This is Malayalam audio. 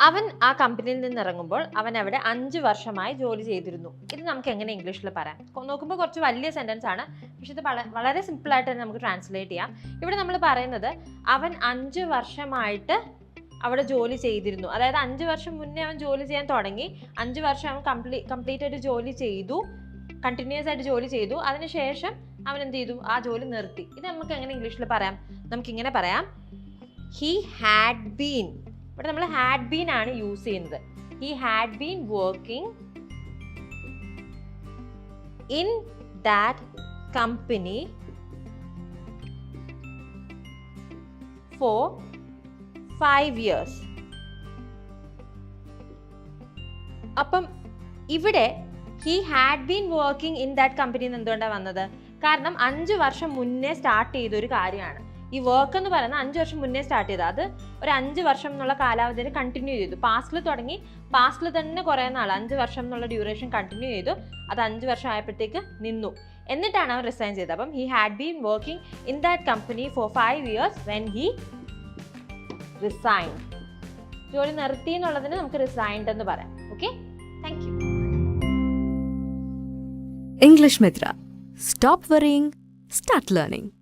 അവൻ ആ കമ്പനിയിൽ നിന്ന് ഇറങ്ങുമ്പോൾ അവൻ അവിടെ അഞ്ച് വർഷമായി ജോലി ചെയ്തിരുന്നു. ഇത് നമുക്ക് എങ്ങനെ ഇംഗ്ലീഷിൽ പറയാം? നോക്കുമ്പോൾ കുറച്ച് വലിയ സെന്റൻസ് ആണ്. പക്ഷെ ഇത് വള- വളരെ സിമ്പിൾ ആയിട്ട് തന്നെ നമുക്ക് ട്രാൻസ്ലേറ്റ് ചെയ്യാം. ഇവിടെ നമ്മൾ പറയുന്നത് അവൻ അഞ്ച് വർഷമായിട്ട് അവിടെ ജോലി ചെയ്തിരുന്നു. അതായത് അഞ്ച് വർഷം മുന്നേ അവൻ ജോലി ചെയ്യാൻ തുടങ്ങി. അഞ്ച് വർഷം അവൻ കംപ്ലീ കംപ്ലീറ്റ് ആയിട്ട് ജോലി ചെയ്തു. കണ്ടിന്യൂസ് ആയിട്ട് ജോലി ചെയ്തു. അതിനുശേഷം അവൻ എന്ത് ചെയ്തു? ആ ജോലി നിർത്തി. ഇത് നമുക്ക് എങ്ങനെ ഇംഗ്ലീഷിൽ പറയാം? നമുക്ക് ഇങ്ങനെ പറയാം. ഹി ഹാഡ് ബീൻ ഇവിടെ നമ്മൾ ഹാഡ് ബീൻ ആണ് യൂസ് ചെയ്യുന്നത്. He had been working in that company for five years അപ്പം ഇവിടെ he had been working in that company എന്ന് എന്തുകൊണ്ടാണ് വന്നത്? കാരണം അഞ്ച് വർഷം മുന്നേ സ്റ്റാർട്ട് ചെയ്തൊരു കാര്യമാണ്. ഈ വർക്ക് എന്ന് പറയുന്നത് അഞ്ച് വർഷം മുന്നേ സ്റ്റാർട്ട് ചെയ്തത്. അത് ഒരു അഞ്ച് വർഷം എന്നുള്ള കാലാവധിയിൽ കണ്ടിന്യൂ ചെയ്തു. പാസ്റ്റിൽ തുടങ്ങി പാസ്റ്റിൽ തന്നെ കുറേ നാൾ അഞ്ച് വർഷം എന്നുള്ള ഡ്യൂറേഷൻ കണ്ടിന്യൂ ചെയ്തു. അത് അഞ്ച് വർഷം ആയപ്പോഴത്തേക്ക് നിന്നു. എന്നിട്ടാണ് അവൻ റിസൈൻ ചെയ്തത്. അപ്പം he had been working in that company for five years when he resign ജോലി നിർത്തി എന്നുള്ളതിന് നമുക്ക് റിസൈൻഡ് എന്ന് പറയാം. Okay thank you English Mitra stop worrying start learning.